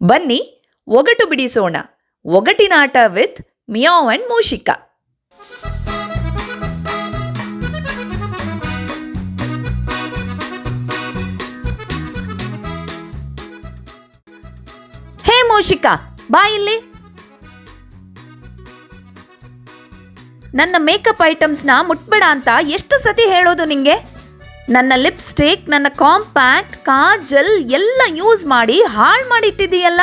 ಬನ್ನಿ, ಒಗಟು ಬಿಡಿಸೋಣ. ಒಗಟಿನಾಟ with ಮಿಯಾವ್ and ಮೂಷಿಕಾ ಹೇ ಮೂಷಿಕಾ ಬಾ ಇಲ್ಲಿ. ನನ್ನ ಮೇಕಪ್ ಐಟಮ್ಸ್ನ ಮುಟ್ಬೇಡ ಅಂತ ಎಷ್ಟು ಸತಿ ಹೇಳೋದು ನಿಂಗೆ? ನನ್ನ ಲಿಪ್ಸ್ಟಿಕ್, ನನ್ನ ಕಾಂಪ್ಯಾಕ್ಟ್, ಕಾಜಲ್ ಎಲ್ಲ ಯೂಸ್ ಮಾಡಿ ಹಾಳು ಮಾಡಿಟ್ಟಿದೀಯಲ್ಲ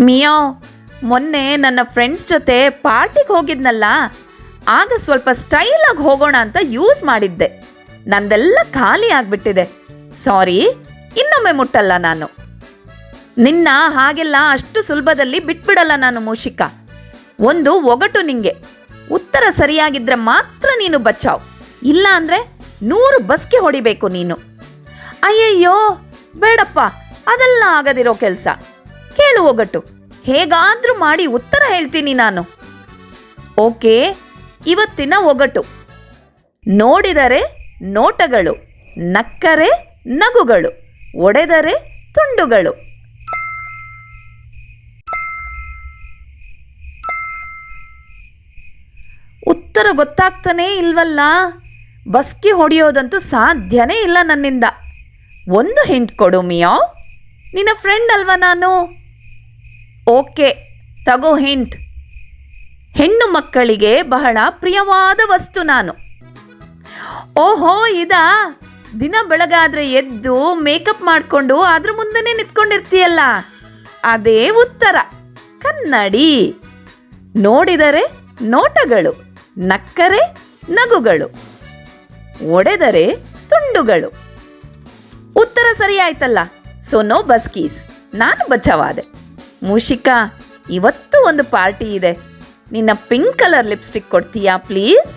ಮಿಯೋ, ಮೊನ್ನೆ ನನ್ನ ಫ್ರೆಂಡ್ಸ್ ಜೊತೆ ಪಾರ್ಟಿಗೆ ಹೋಗಿದ್ನಲ್ಲ, ಆಗ ಸ್ವಲ್ಪ ಸ್ಟೈಲಾಗಿ ಹೋಗೋಣ ಅಂತ ಯೂಸ್ ಮಾಡಿದ್ದೆ. ನಂದೆಲ್ಲ ಖಾಲಿ ಆಗಿಬಿಟ್ಟಿದೆ. ಸಾರಿ, ಇನ್ನೊಮ್ಮೆ ಮುಟ್ಟಲ್ಲ ನಾನು. ನಿನ್ನ ಹಾಗೆಲ್ಲ ಅಷ್ಟು ಸುಲಭದಲ್ಲಿ ಬಿಟ್ಬಿಡಲ್ಲ ನಾನು ಮೂಷಿಕ. ಒಂದು ಒಗಟು ನಿಂಗೆ. ಉತ್ತರ ಸರಿಯಾಗಿದ್ರೆ ಮಾತ್ರ ನೀನು ಬಚಾವ್. ಇಲ್ಲ ಅಂದ್ರೆ ನೂರು ಬಸ್ಗೆ ಹೊಡಿಬೇಕು ನೀನು. ಅಯ್ಯಯ್ಯೋ, ಬೇಡಪ್ಪ, ಅದೆಲ್ಲ ಆಗದಿರೋ ಕೆಲಸ. ಕೇಳು ಒಗಟು, ಹೇಗಾದ್ರೂ ಮಾಡಿ ಉತ್ತರ ಹೇಳ್ತೀನಿ ನಾನು. ಓಕೆ, ಇವತ್ತಿನ ಒಗಟು. ನೋಡಿದರೆ ನೋಟಗಳು, ನಕ್ಕರೆ ನಗುಗಳು, ಒಡೆದರೆ ತುಂಡುಗಳು. ಉತ್ತರ ಗೊತ್ತಾಗ್ತಾನೇ ಇಲ್ವಲ್ಲ? ಬಸ್ಗೆ ಹೊಡೆಯೋದಂತೂ ಸಾಧ್ಯನೇ ಇಲ್ಲ ನನ್ನಿಂದ. ಒಂದು ಹಿಂಟ್ ಕೊಡು ಮಿಯಾವ್ ನಿನ್ನ ಫ್ರೆಂಡ್ ಅಲ್ವಾ ನಾನು? ಓಕೆ, ತಗೋ ಹಿಂಟ್ ಹೆಣ್ಣು ಮಕ್ಕಳಿಗೆ ಬಹಳ ಪ್ರಿಯವಾದ ವಸ್ತು ನಾನು. ಓಹೋ, ಇದಾ? ದಿನ ಬೆಳಗಾದ್ರೆ ಎದ್ದು ಮೇಕಪ್ ಮಾಡಿಕೊಂಡು ಅದ್ರ ಮುಂದೆನೇ ನಿಂತ್ಕೊಂಡಿರ್ತೀಯಲ್ಲ? ಅದೇ ಉತ್ತರ, ಕನ್ನಡಿ. ನೋಡಿದರೆ ನೋಟಗಳು, ನಕ್ಕರೆ, ನಗುಗಳು. ಒಡೆದರೆ ತುಂಡುಗಳು. ಉತ್ತರ ಸರಿ ಆಯ್ತಲ್ಲ ಸೊ ನೋ ಬಸ್ಕೀಸ್ ನಾನು ಬಚಾವಾದೆ ಮೂಷಿಕಾ, ಇವತ್ತು ಒಂದು ಪಾರ್ಟಿ ಇದೆ. ನಿನ್ನ ಪಿಂಕ್ ಕಲರ್ ಲಿಪ್ಸ್ಟಿಕ್ ಕೊಡ್ತೀಯಾ ಪ್ಲೀಸ್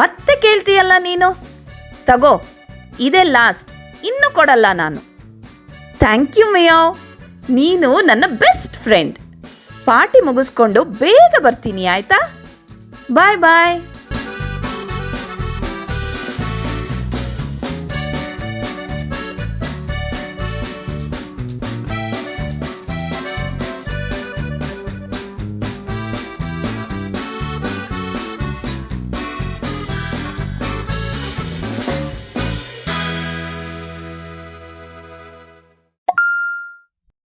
ಮತ್ತೆ ಕೇಳ್ತೀಯಲ್ಲ ನೀನು? ತಗೋ, ಇದೇ ಲಾಸ್ಟ್ ಇನ್ನು ಕೊಡಲ್ಲ ನಾನು. ಥ್ಯಾಂಕ್ ಯು ಮೇಯಾವ್ ನೀನು ನನ್ನ ಬೆಸ್ಟ್ ಫ್ರೆಂಡ್ ಪಾರ್ಟಿ ಮುಗಿಸ್ಕೊಂಡು ಬೇಗ ಬರ್ತೀನಿ, ಆಯ್ತಾ? ಬಾಯ್ ಬಾಯ್